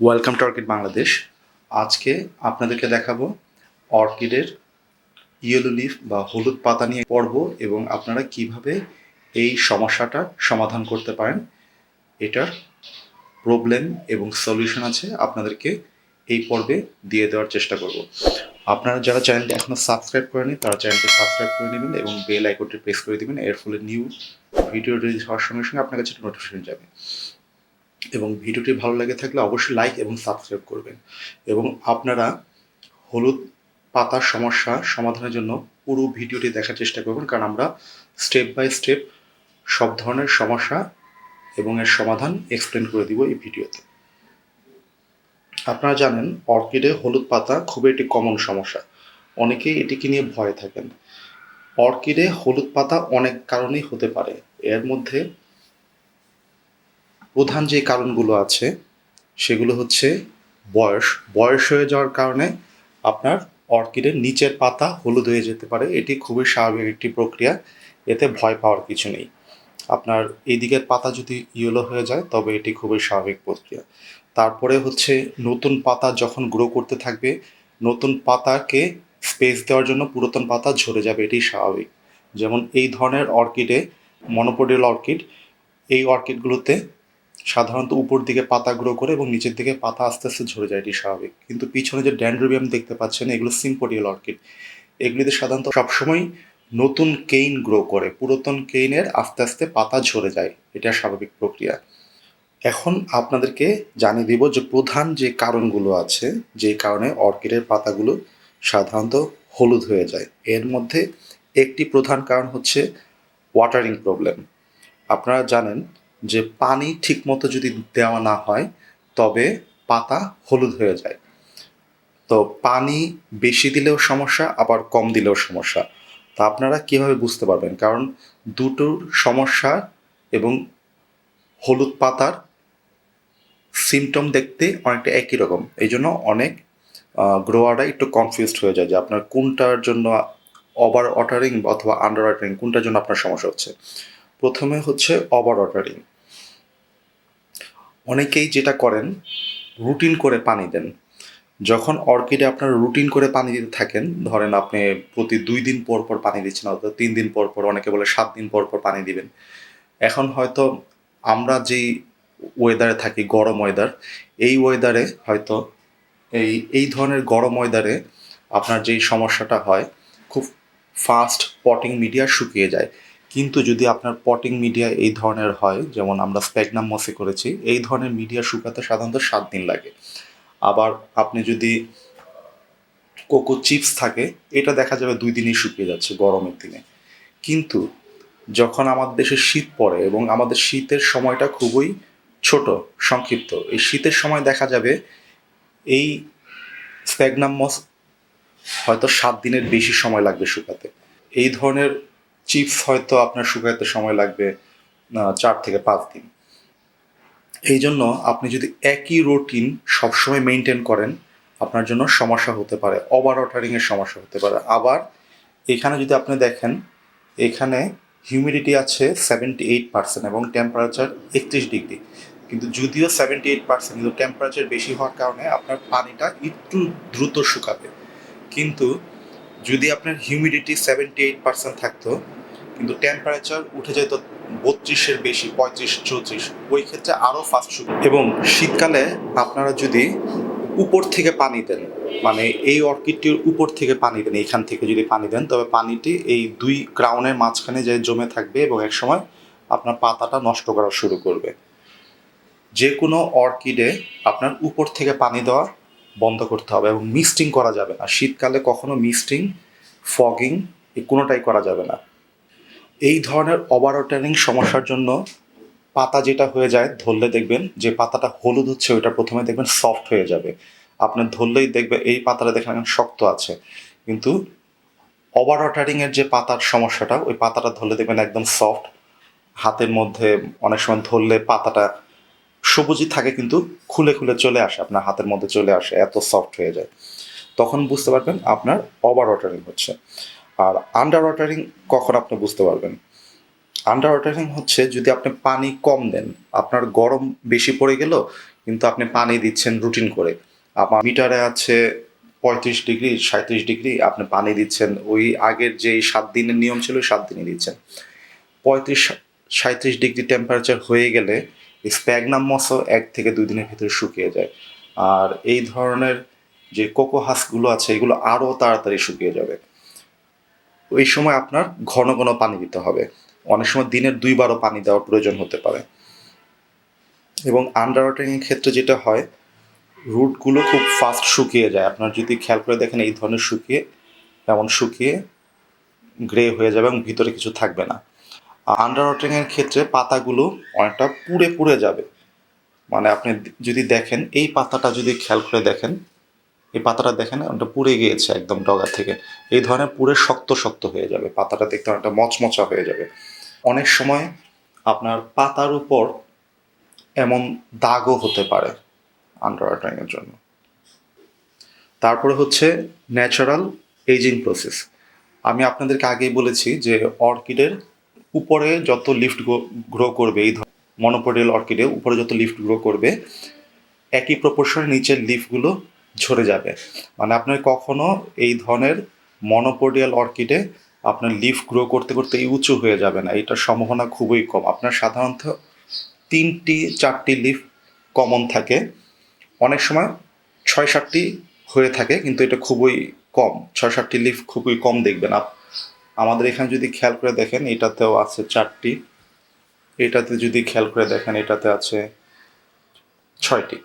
Welcome to orchid Bangladesh আজকে আপনাদেরকে দেখাবো অর্কিডের ইয়েলো লিফ বা হলুদ পাতা নিয়ে পড়ব এবং আপনারা কীভাবে এই সমস্যাটা সমাধান করতে পারেন। এটার প্রবলেম এবং সলিউশন আছে, আপনাদেরকে এই পর্বে দিয়ে দেওয়ার চেষ্টা করব। আপনারা যারা চ্যানেলটি এখনও সাবস্ক্রাইব করেনি তারা চ্যানেলটি সাবস্ক্রাইব করে নেবেন এবং বেল আইকনটি প্রেস করে দেবেন। এর ফলে নিউ ভিডিও রিলিজ হওয়ার সঙ্গে সঙ্গে আপনার কাছে নোটিফিকেশন যাবে। এবং ভিডিওটি ভালো লাগে থাকলে অবশ্যই লাইক এবং সাবস্ক্রাইব করবেন। এবং আপনারা হলুদ পাতার সমস্যা সমাধানের জন্য পুরো ভিডিওটি দেখার চেষ্টা করবেন, কারণ আমরা স্টেপ বাই স্টেপ সব ধরনের সমস্যা এবং এর সমাধান এক্সপ্লেন করে দিব এই ভিডিওতে। আপনারা জানেন, অর্কিডে হলুদ পাতা খুবই একটি কমন সমস্যা। অনেকেই এটিকে নিয়ে ভয় থাকেন। অর্কিডে হলুদ পাতা অনেক কারণেই হতে পারে। এর মধ্যে প্রধান যে কারণগুলো আছে, সেগুলো হচ্ছে বয়স। বয়স হয়ে যাওয়ার কারণে আপনার অর্কিডের নিচের পাতা হলুদ হয়ে যেতে পারে। এটি খুবই স্বাভাবিক একটি প্রক্রিয়া। এতে ভয় পাওয়ার কিছু নেই। আপনার এই দিকের পাতা যদি ইয়েলো হয়ে যায়, তবে এটি খুবই স্বাভাবিক প্রক্রিয়া। তারপরে হচ্ছে নতুন পাতা যখন গ্রো করতে থাকবে, নতুন পাতাকে স্পেস দেওয়ার জন্য পুরাতন পাতা ঝরে যাবে। এটি স্বাভাবিক। যেমন এই ধরনের অর্কিডে মনোপোডিয়াল অর্কিড, এই অর্কিডগুলোতে সাধারণত উপর দিকে পাতা গ্রো করে এবং নিচের দিকে পাতা আস্তে আস্তে ঝরে যায়, এটি স্বাভাবিক। কিন্তু পিছনে যে ড্যান্ড্রোবিয়াম দেখতে পাচ্ছেন, এগুলো সিম্পোডিয়াল অর্কিড। এগুলিতে সাধারণত সবসময় নতুন কেইন গ্রো করে, পুরাতন কেইনের আস্তে আস্তে পাতা ঝরে যায়, এটা স্বাভাবিক প্রক্রিয়া। এখন আপনাদেরকে জানিয়ে দিব যে প্রধান যে কারণগুলো আছে, যে কারণে অর্কিডের পাতাগুলো সাধারণত হলুদ হয়ে যায়। এর মধ্যে একটি প্রধান কারণ হচ্ছে ওয়াটারিং প্রবলেম আপনারা জানেন যে পানি ঠিকমতো যদি দেওয়া না হয়, তবে পাতা হলুদ হয়ে যায়। তো পানি বেশি দিলেও সমস্যা, আবার কম দিলেও সমস্যা। তা আপনারা কীভাবে বুঝতে পারবেন? কারণ দুটোর সমস্যা এবং হলুদ পাতার সিমটম দেখতে অনেকটা একই রকম। এই জন্য অনেক গ্রোয়াররা একটু কনফিউজড হয়ে যায় যে আপনার কোনটার জন্য ওভার ওয়াটারিং অথবা আন্ডার ওয়াটারিং কোনটার জন্য আপনার সমস্যা হচ্ছে। প্রথমে হচ্ছে ওভার ওয়াটারিং অনেকেই যেটা করেন রুটিন করে পানি দেন। যখন অর্কিডে আপনারা রুটিন করে পানি দিতে থাকেন, ধরেন আপনি প্রতি দুই দিন পর পর পানি দিচ্ছেন, অথবা তিন দিন পর পর, অনেকে বলে সাত দিন পর পর পানি দিবেন। এখন হয়তো আমরা যেই ওয়েদারে থাকি, গরম ওয়েদার এই ওয়েদারে হয়তো এই এই ধরনের গরম ওয়েদারে আপনার যেই সমস্যাটা হয়, খুব ফাস্ট পটিং মিডিয়া শুকিয়ে যায়। কিন্তু যদি আপনার পটিং মিডিয়া এই ধরনের হয়, যেমন আমরা স্প্যাগনাম মসে করেছি, এই ধরনের মিডিয়া শুকাতে সাধারণত সাত দিন লাগে। আবার আপনি যদি কোকো চিপস থাকে, এটা দেখা যাবে দুই দিনই শুকিয়ে যাচ্ছে গরমের দিনে। কিন্তু যখন আমাদের দেশে শীত পড়ে এবং আমাদের শীতের সময়টা খুবই ছোট, সংক্ষিপ্ত, এই শীতের সময় দেখা যাবে এই স্প্যাগনাম মস হয়তো সাত দিনের বেশি সময় লাগবে শুকাতে। এই ধরনের চিপস হয়তো আপনার শুকাতে সময় লাগবে চার থেকে পাঁচ দিন। এই জন্য আপনি যদি একই রুটিন সবসময় মেনটেন করেন, আপনার জন্য সমস্যা হতে পারে। ওভার ওয়াটারিংয়ের সমস্যা হতে পারে। আবার এখানে যদি আপনি দেখেন, এখানে হিউমিডিটি আছে সেভেন্টি এইট পার্সেন্ট এবং টেম্পারেচার একত্রিশ ডিগ্রি। কিন্তু যদিও সেভেন্টি এইট পার্সেন্ট কিন্তু টেম্পারেচার বেশি হওয়ার কারণে আপনার পানিটা একটু দ্রুত শুকাবে। কিন্তু যদি আপনার হিউমিডিটি সেভেন্টি এইট পার্সেন্ট থাকতো কিন্তু টেম্পারেচার উঠে যেত বত্রিশের বেশি, পঁয়ত্রিশ, চৌত্রিশ। ওই ক্ষেত্রে আরও ফাস্ট শুরু। এবং শীতকালে আপনারা যদি উপর থেকে পানি দেন মানে এই অর্কিডটির উপর থেকে পানি দেন এইখান থেকে যদি পানি দেন, তবে পানিটি এই দুই ক্রাউনের মাঝখানে যে জমে থাকবে এবং একসময় আপনার পাতাটা নষ্ট করা শুরু করবে। যে কোনো অর্কিডে আপনার উপর থেকে পানি দেওয়া বন্ধ করতে হবে এবং মিস্টিং করা যাবে না। শীতকালে কখনো মিস্টিং ফগিং কোনোটাই করা যাবে না। এই ধরনের ওভার ওয়াটারিং সমস্যার জন্য পাতা যেটা হয়ে যায়, ধরলে দেখবেন যে পাতাটা হলুদ হচ্ছে, ওইটা প্রথমে দেখবেন সফট হয়ে যাবে। আপনি ধরলেই দেখবে এই পাতাটা দেখেন এখন শক্ত আছে। কিন্তু ওভার ওয়াটারিংয়ের যে পাতার সমস্যাটা, ওই পাতাটা ধরলে দেখবেন একদম সফট হাতের মধ্যে অনেক সময় ধরলে পাতাটা সবুজই থাকে, কিন্তু খুলে খুলে চলে আসে, আপনার হাতের মধ্যে চলে আসে, এত সফট হয়ে যায়। তখন বুঝতে পারবেন আপনার ওভার ওয়াটারিং হচ্ছে। আর আন্ডার ওয়াটারিং কখন আপনি বুঝতে পারবেন? আন্ডার ওয়াটারিং হচ্ছে যদি আপনি পানি কম দেন, আপনার গরম বেশি পড়ে গেল, কিন্তু আপনি পানি দিচ্ছেন রুটিন করে। আমার মিটারে আছে পঁয়ত্রিশ ডিগ্রি সাঁত্রিশ ডিগ্রি আপনি পানি দিচ্ছেন, ওই আগের যে সাত দিনের নিয়ম ছিল, সাত দিনই দিচ্ছেন। পঁয়ত্রিশ সাঁত্রিশ ডিগ্রি টেম্পারেচার হয়ে গেলে স্প্যাগনাম মসও এক থেকে দুই দিনের ভিতরে শুকিয়ে যায়। আর এই ধরনের যে কোকো হাসগুলো আছে, এগুলো আরও তাড়াতাড়ি শুকিয়ে যাবে। ওই সময় আপনার ঘন ঘন পানি দিতে হবে। অনেক সময় দিনের দুইবারও পানি দেওয়ার প্রয়োজন হতে পারে। এবং আন্ডার ওয়াটারিংয়ের ক্ষেত্রে যেটা হয়, রুটগুলো খুব ফাস্ট শুকিয়ে যায়। আপনার যদি খেয়াল করে দেখেন, এই ধরনের শুকিয়ে, এমন শুকিয়ে গ্রে হয়ে যাবে এবং ভিতরে কিছু থাকবে না। আন্ডার ওয়াটারিংয়ের ক্ষেত্রে পাতাগুলো অনেকটা পুড়ে পুড়ে যাবে। মানে আপনি যদি দেখেন, এই পাতাটা যদি খেয়াল করে দেখেন এই পাতাটা দেখেন, ওটা পুড়ে গিয়েছে একদম ডগা থেকে। এই ধরনের পুড়ে শক্ত শক্ত হয়ে যাবে, পাতাটা দেখতে অনেকটা মচমচা হয়ে যাবে। অনেক সময় আপনার পাতার উপর এমন দাগও হতে পারে আন্ডার জন্য। তারপরে হচ্ছে ন্যাচারাল এজিং প্রসেস আমি আপনাদেরকে আগেই বলেছি যে অর্কিডের উপরে যত লিফট গ্রো করবে, এই মনোপোডিয়াল অর্কিডে উপরে যত লিফট গ্রো করবে, একই প্রপোর্শনে নিচের লিফগুলো ঝরে যাবে। মানে আপনার কখনো এই ধরনের মনোপোডিয়াল অর্কিডে আপনার লিফ গ্রো করতে করতে এই উঁচু হয়ে যাবে না। এটার সম্ভাবনা খুবই কম। আপনার সাধারণত তিনটি, চারটি লিফ কমন থাকে। অনেক সময় ছয় সাতটি হয়ে থাকে, কিন্তু এটা খুবই কম। ছয় সাতটি লিফ খুবই কম দেখবেন। আপ, আমাদের এখানে যদি খেয়াল করে দেখেন, এটাতেও আছে চারটি। এটাতে যদি খেয়াল করে দেখেন, এটাতে আছে ছয়টি।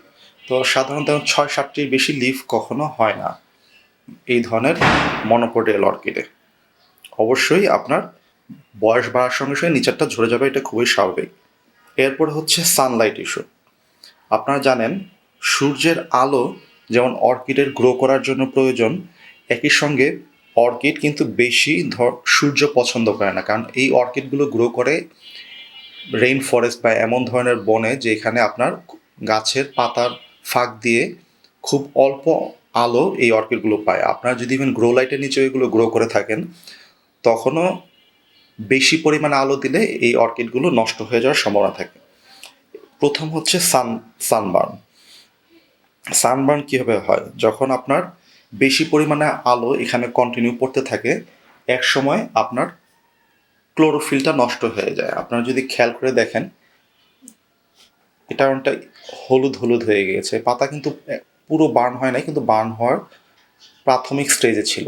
তো সাধারণত ছয় সাতটির বেশি লিফ কখনো হয় না এই ধরনের মনোপোডিয়াল অর্কিডে অবশ্যই আপনার বয়স বাড়ার সঙ্গে সঙ্গে নিচেরটা ঝরে যাবে, এটা খুবই স্বাভাবিক। এরপর হচ্ছে সানলাইট ইস্যু আপনারা জানেন, সূর্যের আলো যেমন অর্কিডের গ্রো করার জন্য প্রয়োজন, একই সঙ্গে অর্কিড কিন্তু বেশি ধর সূর্য পছন্দ করে না। কারণ এই অর্কিডগুলো গ্রো করে রেইন ফরেস্ট বা এমন ধরনের বনে যেখানে আপনার গাছের পাতার ফাঁক দিয়ে খুব অল্প আলো এই অর্কিডগুলো পায়। আপনারা যদি ইভেন গ্রো লাইটের নিচে এগুলো গ্রো করে থাকেন, তখনও বেশি পরিমাণে আলো দিলে এই অর্কিডগুলো নষ্ট হয়ে যাওয়ার সম্ভাবনা থাকে। প্রথম হচ্ছে সান, সানবার্ন। সানবার্ন কীভাবে হয়? যখন আপনার বেশি পরিমাণে আলো এখানে কন্টিনিউ পড়তে থাকে এক সময় আপনার ক্লোরোফিলটা নষ্ট হয়ে যায়। আপনারা যদি খেয়াল করে দেখেন এটা অনেকটা হলুদ হলুদ হয়ে গিয়েছে। পাতা কিন্তু পুরো বার্ন হয় নাই, কিন্তু বার্ন হওয়ার প্রাথমিক স্টেজে ছিল।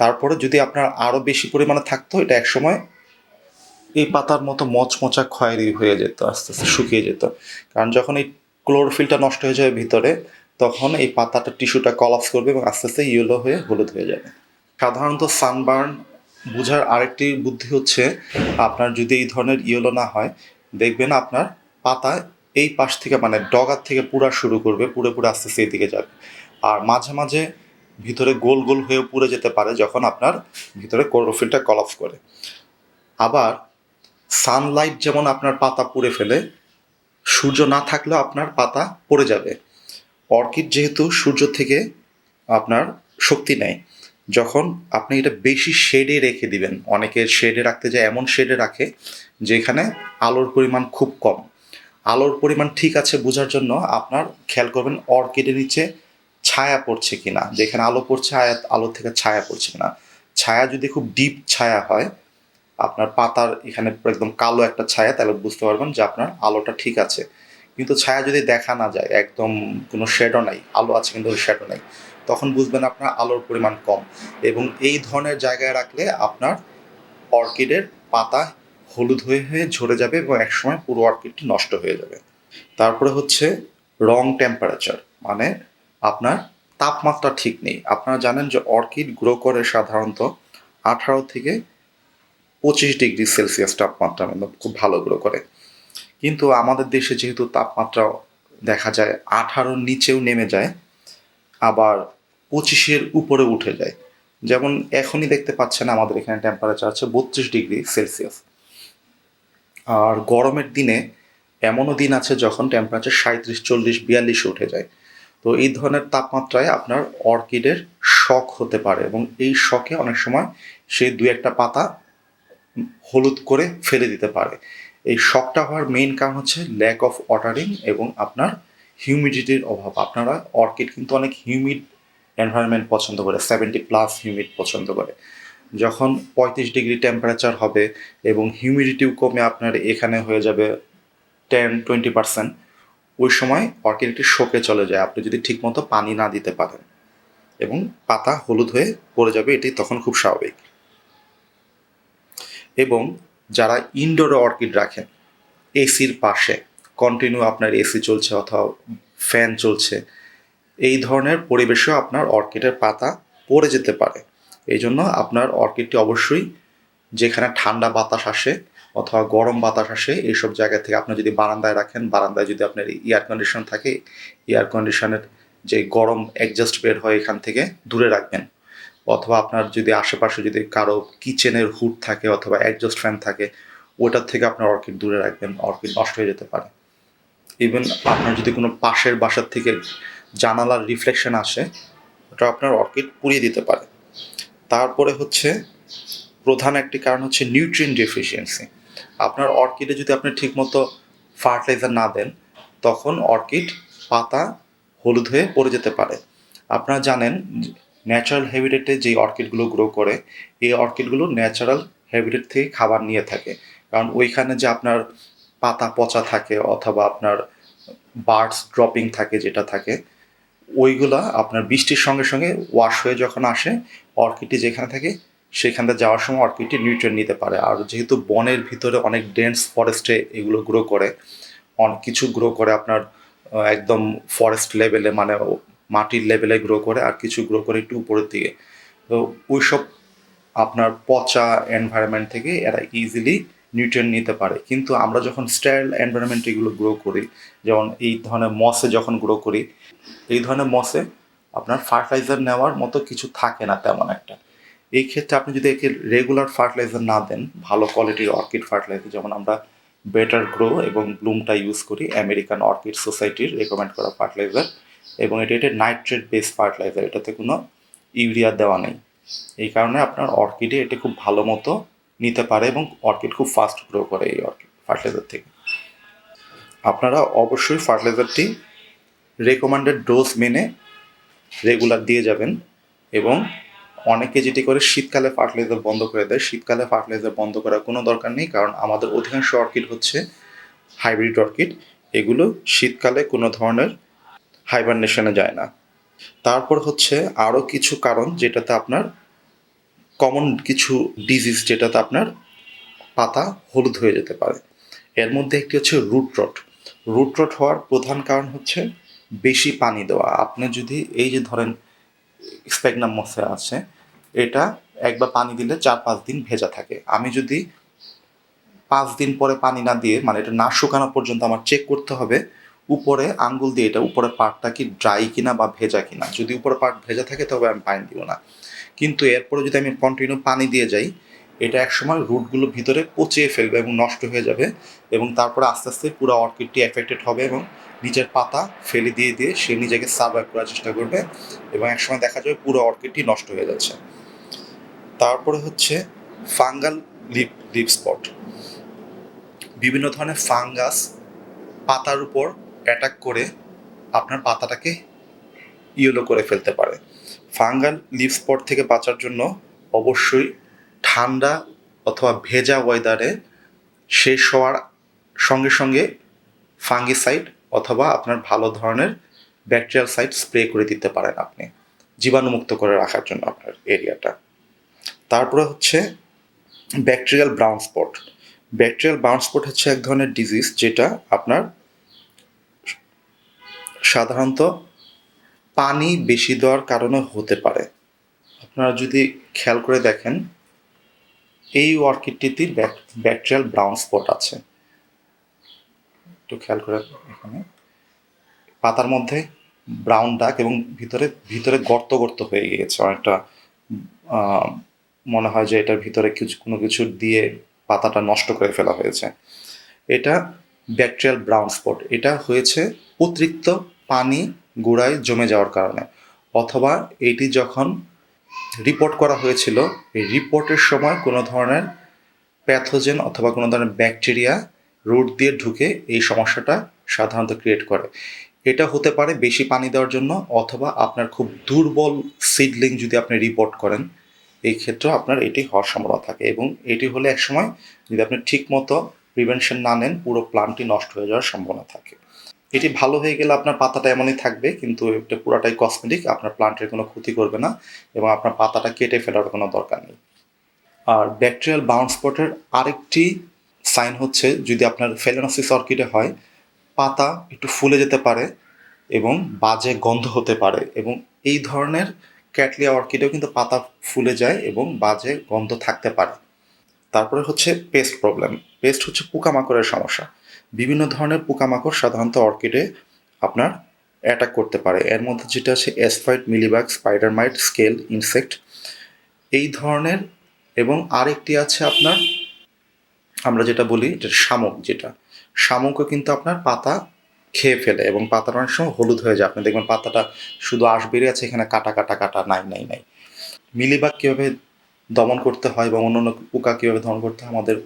তারপরে যদি আপনার আরও বেশি পরিমাণে থাকতো, এটা একসময় এই পাতার মতো মচমচা খয়েরি হয়ে যেত, আস্তে আস্তে শুকিয়ে যেত। কারণ যখন এই ক্লোরোফিলটা নষ্ট হয়ে যাবে ভিতরে, তখন এই পাতাটা টিস্যুটা কলাপস করবে এবং আস্তে আস্তে ইয়েলো হয়ে হলুদ হয়ে যাবে। সাধারণত সানবার্ন বোঝার আরেকটি বুদ্ধি হচ্ছে, আপনার যদি এই ধরনের ইয়েলো না হয় দেখবেন আপনার পাতা এই পাশ থেকে মানে ডগার থেকে পুরা শুরু করবে, পুরো পুরো আস্তে আস্তে এদিকে যাবে। আর মাঝে মাঝে ভিতরে গোল গোল হয়ে পুড়ে যেতে পারে যখন আপনার ভিতরে ক্লোরোফিলটা কলাপস করে। আবার সানলাইট যেমন আপনার পাতা পুড়ে ফেলে, সূর্য না থাকলেও আপনার পাতা পড়ে যাবে। অর্কিড যেহেতু সূর্য থেকে আপনার শক্তি নেয় যখন আপনি এটা বেশি শেডে রেখে দিবেন, অনেকে শেডে রাখতে যায়, এমন শেডে রাখে যেখানে আলোর পরিমাণ খুব কম। আলোর পরিমাণ ঠিক আছে বোঝার জন্য আপনার খেয়াল করবেন অর্কিডের নিচে ছায়া পড়ছে কিনা, যেখানে আলো পড়ছে আয়াত আলো থেকে ছায়া পড়ছে কিনা। ছায়া যদি খুব ডিপ ছায়া হয়, আপনার পাতার এখানে একদম কালো একটা ছায়া, তাহলে বুঝতে পারবেন যে আপনার আলোটা ঠিক আছে। কিন্তু ছায়া যদি দেখা না যায়, একদম কোনো শেডও নাই, আলো আছে কিন্তু ওই শেডও নেই, তখন বুঝবেন আপনার আলোর পরিমাণ কম এবং এই ধরনের জায়গায় রাখলে আপনার অর্কিডের পাতা হলুদ হয়ে হয়ে ঝরে যাবে এবং একসময় পুরো অর্কিডটি নষ্ট হয়ে যাবে। তারপরে হচ্ছে রং টেম্পারেচার মানে আপনার তাপমাত্রা ঠিক নেই। আপনারা জানেন যে অর্কিড গ্রো করে সাধারণত আঠারো থেকে পঁচিশ ডিগ্রি সেলসিয়াস তাপমাত্রা খুব ভালো গ্রো করে। কিন্তু আমাদের দেশে যেহেতু তাপমাত্রা দেখা যায় আঠারোর নিচেও নেমে যায়, আবার পঁচিশের উপরে উঠে যায়। যেমন এখনই দেখতে পাচ্ছেন আমাদের এখানে টেম্পারেচার আছে বত্রিশ ডিগ্রি সেলসিয়াস। আর গরমের দিনে এমনও দিন আছে যখন টেম্পারেচার সাঁত্রিশ চল্লিশ, বিয়াল্লিশ উঠে যায়। তো এই ধরনের তাপমাত্রায় আপনার অর্কিডের শখ হতে পারে এবং এই শখে অনেক সময় সে দু একটা পাতা হলুদ করে ফেলে দিতে পারে। এই শকটা হওয়ার মেইন কারণ হচ্ছে ল্যাক অফ ওয়াটারিং এবং আপনার হিউমিডিটির অভাব। আপনারা অর্কিড কিন্তু অনেক হিউমিড এনভায়রনমেন্ট পছন্দ করে সেভেন্টি প্লাস হিউমিড পছন্দ করে। যখন পঁয়ত্রিশ ডিগ্রি টেম্পারেচার হবে এবং হিউমিডিটিও কমে আপনার এখানে হয়ে যাবে টেন টোয়েন্টি পার্সেন্ট ওই সময় অর্কিড একটি শোকে চলে যায়। আপনি যদি ঠিকমতো পানি না দিতে পারেন এবং পাতা হলুদ হয়ে পড়ে যাবে, এটি তখন খুব স্বাভাবিক। এবং যারা ইনডোরে অর্কিড রাখেন এসির পাশে কন্টিনিউ আপনার এসি চলছে অথবা ফ্যান চলছে, এই ধরনের পরিবেশেও আপনার অর্কিডের পাতা পড়ে যেতে পারে। এই জন্য আপনার অর্কিডটি অবশ্যই যেখানে ঠান্ডা বাতাস আসে অথবা গরম বাতাস আসে, এইসব জায়গা থেকে আপনি যদি বারান্দায় রাখেন, বারান্দায় যদি আপনার এয়ার কন্ডিশন থাকে এয়ার কন্ডিশনের যে গরম অ্যাডজাস্ট বের হয় এখান থেকে দূরে রাখবেন। অথবা আপনার যদি আশেপাশে যদি কারও কিচেনের হুড থাকে অথবা অ্যাডজাস্ট ফ্যান থাকে, ওটার থেকে আপনার অর্কিড দূরে রাখবেন, অর্কিড নষ্ট হয়ে যেতে পারে। ইভেন আপনার যদি কোনো পাশের বাসার থেকে জানালার রিফ্লেকশন আসে, ওটা আপনার অর্কিড পুড়িয়ে দিতে পারে। তারপরে হচ্ছে প্রধান একটি কারণ হচ্ছে নিউট্রিয়েন ডেফিসিয়েন্সি আপনার অর্কিডে যদি আপনি ঠিকমতো ফার্টিলাইজার না দেন, তখন অর্কিড পাতা হলুদ হয়ে পড়ে যেতে পারে। আপনারা জানেন ন্যাচারাল হ্যাবিটেটে যে অর্কিডগুলো গ্রো করে, এই অর্কিডগুলো ন্যাচারাল হ্যাবিটেট থেকে খাবার নিয়ে থাকে। কারণ ওইখানে যে আপনার পাতা পচা থাকে অথবা আপনার বার্ডস ড্রপিং থাকে যেটা থাকে, ওইগুলা আপনার বৃষ্টির সঙ্গে সঙ্গে ওয়াশ হয়ে যখন আসে অর্কিডটি যেখানে থাকে, সেখানে যাওয়ার সময় অর্কিডটি নিউট্রিয়েন্ট নিতে পারে। আর যেহেতু বনের ভিতরে অনেক ডেন্স ফরেস্টে এগুলো গ্রো করে অনেক কিছু গ্রো করে আপনার একদম ফরেস্ট লেভেলে মানে মাটির লেভেলে গ্রো করে আর কিছু গ্রো করে একটু উপরের দিকে। তো ওইসব আপনার পচা এনভায়রনমেন্ট থেকে এরা ইজিলি নিউট্রিয়েন্ট নিতে পারে। কিন্তু আমরা যখন স্টাইল এনভায়রনমেন্টে এগুলো গ্রো করি, যেমন এই ধরনের মসে যখন গ্রো করি, এই ধরনের মসে আপনার ফার্টিলাইজার নেওয়ার মতো কিছু থাকে না তেমন একটা। এই ক্ষেত্রে আপনি যদি একে রেগুলার ফার্টিলাইজার না দেন, ভালো কোয়ালিটির অর্কিড ফার্টিলাইজার যেমন আমরা বেটার গ্রো এবং ব্লুমটা ইউজ করি আমেরিকান অর্কিড সোসাইটির রেকমেন্ড করা ফার্টিলাইজার এবং এটা এটা নাইট্রেট বেস ফার্টিলাইজার এটাতে কোনো ইউরিয়া দেওয়া নেই। এই কারণে আপনার অর্কিডে এটা খুব ভালো মতো নিতে পারে এবং অর্কিড খুব ফাস্ট গ্রো করে এই অর্কিড ফার্টিলাইজার থেকে। আপনারা অবশ্যই ফার্টিলাইজারটি রেকমেন্ডেড ডোজ মেনে রেগুলার দিয়ে যাবেন এবং অনেকে যেটি করে, শীতকালে ফার্টিলাইজার বন্ধ করে দেয়। শীতকালে ফার্টিলাইজার বন্ধ করার কোনো দরকার নেই, কারণ আমাদের অধিকাংশ অর্কিড হচ্ছে হাইব্রিড অর্কিড এগুলো শীতকালে কোনো ধরনের হাইবারনেশনে যায় না। তারপর হচ্ছে আরও কিছু কারণ যেটাতে আপনার কমন কিছু ডিজিজ যেটাতে আপনার পাতা হলুদ হয়ে যেতে পারে। এর মধ্যে একটি হচ্ছে রুট রট রুট রট হওয়ার প্রধান কারণ হচ্ছে বেশি পানি দেওয়া। আপনি যদি এই যে ধরেন স্প্যাগনাম মশে আছে, এটা একবার পানি দিলে চার পাঁচ দিন ভেজা থাকে। আমি যদি পাঁচ দিন পরে পানি না দিয়ে মানে এটা না শুকানো পর্যন্ত আমার চেক করতে হবে উপরে আঙ্গুল দিয়ে এটা উপরে পাটটা কি ড্রাই কিনা বা ভেজা কিনা। যদি উপরে পাট ভেজা থাকে তবে আমি পানি দিব না। কিন্তু এরপরে যদি আমি কন্টিনিউ পানি দিয়ে যাই, এটা একসময় রুটগুলো ভিতরে পচিয়ে ফেলবে এবং নষ্ট হয়ে যাবে এবং তারপরে আস্তে আস্তে পুরো অর্কিডটি এফেক্টেড হবে এবং নিচের পাতা ফেলে দিয়ে দিয়ে সে নিজেকে সার্ভাইভ করার চেষ্টা করবে এবং একসময় দেখা যাবে পুরো অর্কিডটি নষ্ট হয়ে যাচ্ছে। তারপরে হচ্ছে ফাঙ্গাল লিপ লিপ স্পট বিভিন্ন ধরনের ফাঙ্গাস পাতার উপর অ্যাটাক করে আপনার পাতাটাকে ইয়েলো করে ফেলতে পারে। ফাঙ্গাল লিভ স্পট থেকে বাঁচার জন্য অবশ্যই ঠান্ডা অথবা ভেজা ওয়েদারে শেষ হওয়ার সঙ্গে সঙ্গে ফাঙ্গিসাইড অথবা আপনার ভালো ধরনের ব্যাকটেরিয়াল সাইড স্প্রে করে দিতে পারেন আপনি। জীবাণুমুক্ত করে রাখার জন্য আপনার এরিয়াটা তারপরে হচ্ছে bacterial brown spot bacterial brown spot হচ্ছে এক ধরনের ডিজিজ যেটা আপনার সাধারণত পানি বেশি দেওয়ার কারণে হতে পারে। আপনারা যদি খেয়াল করে দেখেন, এই অর্কিডটিতে ব্যাকটেরিয়াল ব্রাউন স্পট আছে। একটু খেয়াল করে এখানে। পাতার মধ্যে ব্রাউন ডাক এবং ভিতরে ভিতরে গর্ত গর্ত হয়ে গিয়েছে অনেকটা। মনে হয় যে এটার ভিতরে কিছু কোনো কিছু দিয়ে পাতাটা নষ্ট করে ফেলা হয়েছে। এটা ব্যাকটেরিয়াল ব্রাউন স্পট। এটা হয়েছে অতিরিক্ত পানি গোড়ায় জমে যাওয়ার কারণে। অথবা এটি যখন রিপোর্ট করা হয়েছিল, এই রিপোর্টের সময় কোনো ধরনের প্যাথোজেন অথবা কোনো ধরনের ব্যাকটেরিয়া রুট দিয়ে ঢুকে এই সমস্যাটা সাধারণত ক্রিয়েট করে। এটা হতে পারে বেশি পানি দেওয়ার জন্য অথবা আপনার খুব দুর্বল সিডলিং যদি আপনি রিপোর্ট করেন, এই ক্ষেত্রে আপনার এটি হওয়ার সম্ভাবনা থাকে এবং এটি হলে একসময় যদি আপনি ঠিকমতো প্রিভেনশন না নেন, পুরো প্লান্টটি নষ্ট হয়ে যাওয়ার সম্ভাবনা থাকে। এটি ভালো হয়ে গেলে আপনার পাতাটা এমনই থাকবে, কিন্তু এটা পুরাটাই কসমেটিক আপনার প্লান্টের কোনো ক্ষতি করবে না এবং আপনার পাতাটা কেটে ফেলার কোনো দরকার নেই। আর ব্যাকটেরিয়াল বাউন্ড স্পটের আরেকটি সাইন হচ্ছে, যদি আপনার ফেলেনোসিস অর্কিডে হয়, পাতা একটু ফুলে যেতে পারে এবং বাজে গন্ধ হতে পারে এবং এই ধরনের ক্যাটলিয়া অর্কিডেও কিন্তু পাতা ফুলে যায় এবং বাজে গন্ধ থাকতে পারে। তারপরে হচ্ছে পেস্ট প্রবলেম পেস্ট হচ্ছে পোকামাকড়ের সমস্যা। বিভিন্ন ধরনের পোকামাকড় সাধারণত অর্কিডে আপনার অ্যাটাক করতে পারে। এর মধ্যে যেটা আছে এসফাইট mealybug spider mite scale insect এই ধরনের এবং আরেকটি আছে আপনার, আমরা যেটা বলি এটা শামুক যেটা। শামুকও কিন্তু আপনার পাতা খেয়ে ফেলে এবং পাতাটা অনেক সময় হলুদ হয়ে যায়। আপনি দেখবেন পাতাটা শুধু আঁশ বেরিয়ে আছে, এখানে কাটা কাটা কাটা নাই নাই নাই। মিলিবাগ কীভাবে দমন করতে হয় এবং অন্য পোকা কীভাবে দমন করতে হয় আমাদের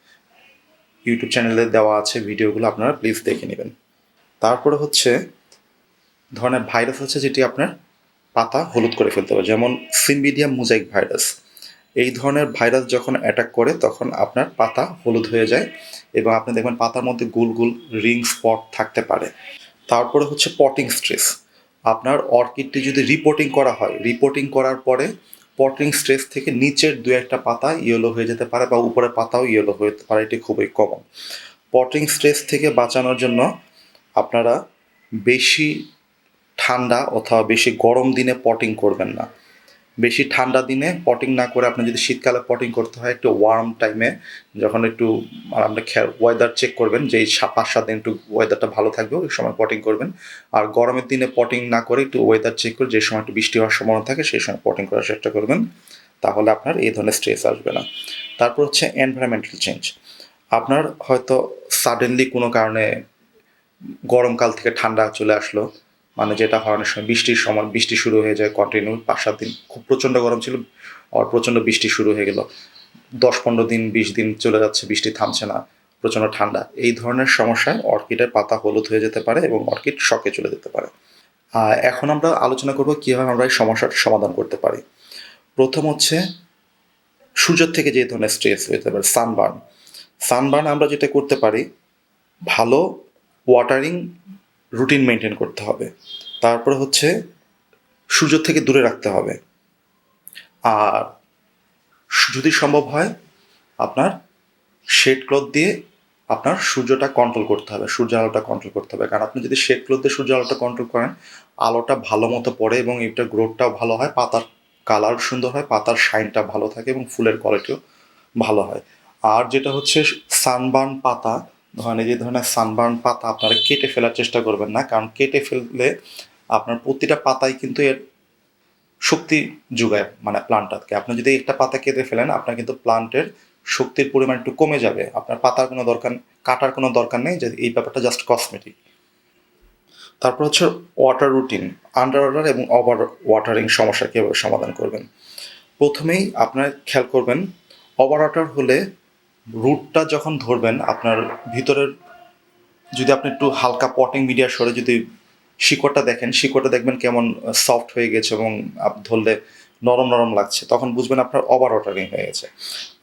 ইউটিউব চ্যানেলে দেওয়া আছে ভিডিওগুলো আপনারা প্লিজ দেখে নেবেন। তারপরে হচ্ছে, ধরনের ভাইরাস আছে যেটি আপনার পাতা হলুদ করে ফেলতে পারে, যেমন সিম্বিডিয়াম মোজাইক ভাইরাস এই ধরনের ভাইরাস যখন অ্যাটাক করে, তখন আপনার পাতা হলুদ হয়ে যায় এবং আপনি দেখবেন পাতার মধ্যে গুল গুল রিং স্পট থাকতে পারে। তারপরে হচ্ছে পটিং স্ট্রেস আপনার অর্কিডটি যদি রিপোর্টিং করা হয় রিপোর্টিং করার পরে পটিং স্ট্রেস থেকে নিচের দু একটা পাতা ইয়েলো হয়ে যেতে পারে বা উপরের পাতাও ইয়েলো হয়ে যেতে পারে, এটি খুবই কমন পটিং স্ট্রেস থেকে বাঁচানোর জন্য আপনারা বেশি ঠান্ডা অথবা বেশি গরম দিনে পটিং করবেন না। বেশি ঠান্ডা দিনে পটিং না করে আপনি যদি শীতকালে পটিং করতে হয়, একটু ওয়ার্ম টাইমে যখন একটু আপনি ওয়েদার চেক করবেন যে পাঁচ, সাত দিন একটু ওয়েদারটা ভালো থাকবে, ওই সময় পটিং করবেন। আর গরমের দিনে পটিং না করে একটু ওয়েদার চেক করে যে সময় একটু বৃষ্টি হওয়ার সম্ভাবনা থাকে, সেই সময় পটিং করার চেষ্টা করবেন। তাহলে আপনার এই ধরনের স্ট্রেস আসবে না। তারপর হচ্ছে এনভায়রনমেন্টাল চেঞ্জ আপনার হয়তো সাডেনলি কোনো কারণে গরমকাল থেকে ঠান্ডা চলে আসলো মানে যেটা হয় অনেক সময় বৃষ্টির সময় বৃষ্টি শুরু হয়ে যায় কন্টিনিউ পাঁচ সাত দিন। খুব প্রচণ্ড গরম ছিল আর প্রচণ্ড বৃষ্টি শুরু হয়ে গেল। দশ পনেরো দিন, বিশ দিন চলে যাচ্ছে, বৃষ্টি থামছে না, প্রচণ্ড ঠান্ডা। এই ধরনের সমস্যায় অর্কিডের পাতা হলুদ হয়ে যেতে পারে এবং অর্কিড শকে চলে যেতে পারে। এখন আমরা আলোচনা করব কীভাবে আমরা এই সমস্যাটার সমাধান করতে পারি। প্রথম হচ্ছে সূর্যের থেকে যে ধরনের স্ট্রেস হতে পারে সানবার্ন সানবার্ন আমরা যেটা করতে পারি, ভালো ওয়াটারিং রুটিন মেনটেন করতে হবে। তারপরে হচ্ছে সূর্য থেকে দূরে রাখতে হবে। আর যদি সম্ভব হয়, আপনার শেড ক্লথ দিয়ে আপনার সূর্যটা কন্ট্রোল করতে হবে, সূর্য আলোটা কন্ট্রোল করতে হবে। কারণ আপনি যদি শেড ক্লথ দিয়ে সূর্য আলোটা কন্ট্রোল করেন, আলোটা ভালো মতো পড়ে এবং এটা গ্রোথটাও ভালো হয়, পাতার কালার সুন্দর হয়, পাতার শাইনটা ভালো থাকে এবং ফুলের কোয়ালিটিও ভালো হয়। আর যেটা হচ্ছে সানবার্ন পাতা ধরেন এই যে ধরনের সানবার্ন পাতা আপনারা কেটে ফেলার চেষ্টা করবেন না, কারণ কেটে ফেললে আপনার প্রতিটা পাতায় কিন্তু এর শক্তি যোগায় মানে প্লান্টটাকে আপনি যদি একটা পাতা কেটে ফেলেন, আপনার কিন্তু প্লান্টের শক্তির পরিমাণ একটু কমে যাবে। আপনার পাতার কোনো দরকার, কাটার কোনো দরকার নেই যে এই ব্যাপারটা জাস্ট কসমেটিক তারপর হচ্ছে ওয়াটার রুটিন আন্ডার ওয়াটার এবং ওভার ওয়াটারিং সমস্যা কীভাবে সমাধান করবেন? প্রথমেই আপনার খেয়াল করবেন ওভার ওয়াটার হলে রুটটা যখন ধরবেন, আপনার ভিতরের যদি আপনি একটু হালকা পটিং মিডিয়া সরে যদি শিকড়টা দেখেন, শিকড়টা দেখবেন কেমন সফট হয়ে গেছে এবং ধরলে নরম নরম লাগছে, তখন বুঝবেন আপনার ওভার ওয়াটারিং হয়ে গেছে।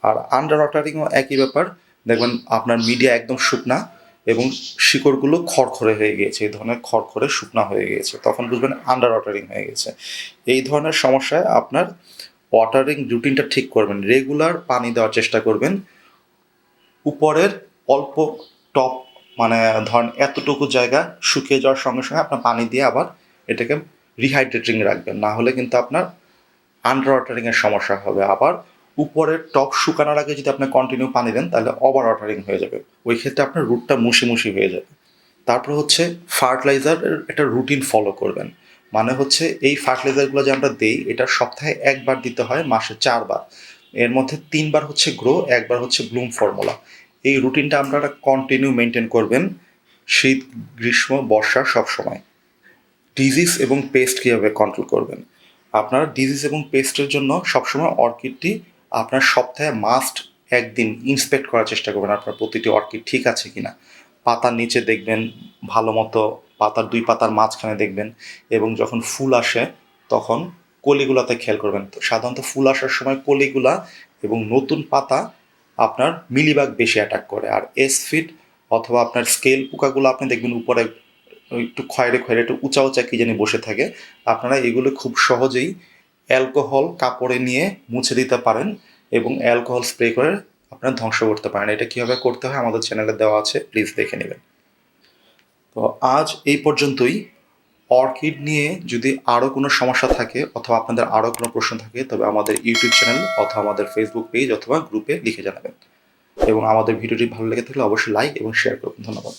আর আন্ডার ওয়াটারিংও একই ব্যাপার, দেখবেন আপনার মিডিয়া একদম শুকনা এবং শিকড়গুলো খড়খড়ে হয়ে গিয়েছে, এই ধরনের খড়খড়ে শুকনা হয়ে গিয়েছে, তখন বুঝবেন আন্ডার ওয়াটারিং হয়ে গেছে। এই ধরনের সমস্যায় আপনার ওয়াটারিং রুটিনটা ঠিক করবেন রেগুলার পানি দেওয়ার চেষ্টা করবেন উপরের অল্প টপ মানে ধরেন এতটুকু জায়গা শুকিয়ে যাওয়ার সঙ্গে সঙ্গে আপনার পানি দিয়ে আবার এটাকে রিহাইড্রেটিং রাখবেন। না হলে কিন্তু আপনার আন্ডার ওয়াটারিংয়ের সমস্যা হবে। আবার উপরের টপ শুকানোর আগে যদি আপনি কন্টিনিউ পানি দেন, তাহলে ওভার ওয়াটারিং হয়ে যাবে। ওই ক্ষেত্রে আপনার রুটটা মুশি মুশি হয়ে যাবে। তারপর হচ্ছে ফার্টিলাইজারের একটা রুটিন ফলো করবেন। মানে হচ্ছে এই ফার্টিলাইজারগুলো যে আমরা দেই, এটা সপ্তাহে একবার দিতে হয়, মাসে চারবার। এর মধ্যে তিনবার হচ্ছে গ্রো একবার হচ্ছে ব্লুম ফর্মুলা এই রুটিনটা আপনারা কন্টিনিউ মেনটেন করবেন শীত, গ্রীষ্ম, বর্ষা সব সময়। ডিজিজ এবং পেস্ট কীভাবে কন্ট্রোল করবেন? আপনারা ডিজিজ এবং পেস্টের জন্য সবসময় অর্কিডটি আপনার সপ্তাহে মাস্ট একদিন ইন্সপেক্ট করার চেষ্টা করবেন, আপনার প্রতিটি অর্কিড ঠিক আছে কি না পাতার নিচে দেখবেন, ভালো মতো পাতার দুই পাতার মাঝখানে দেখবেন, এবং যখন ফুল আসে, তখন কলিগুলাতে খেয়াল করবেন। তো সাধারণত ফুল আসার সময় কলিগুলা এবং নতুন পাতা আপনার মিলিবাগ বেশি অ্যাটাক করে। আর এসফিট অথবা আপনার স্কেল পোকাগুলো আপনি দেখবেন উপরে একটু খয়েরে খয়েরে, একটু উঁচা উঁচা কি জানি বসে থাকে। আপনারা এগুলো খুব সহজেই অ্যালকোহল কাপড়ে নিয়ে মুছে দিতে পারেন এবং অ্যালকোহল স্প্রে করে আপনারা ধ্বংস করতে পারেন। এটা কীভাবে করতে হয় আমাদের চ্যানেলে দেওয়া আছে প্লিজ দেখে নেবেন। তো আজ এই পর্যন্তই। অর্কিড নিয়ে যদি আরও কোনো সমস্যা থাকে অথবা আপনাদের আরও কোনো প্রশ্ন থাকে, তবে আমাদের ইউটিউব চ্যানেল অথবা আমাদের ফেসবুক পেজ অথবা গ্রুপে লিখে জানাবেন। এবং আমাদের ভিডিওটি ভালো লেগে থাকলে অবশ্যই লাইক এবং শেয়ার করবেন। ধন্যবাদ।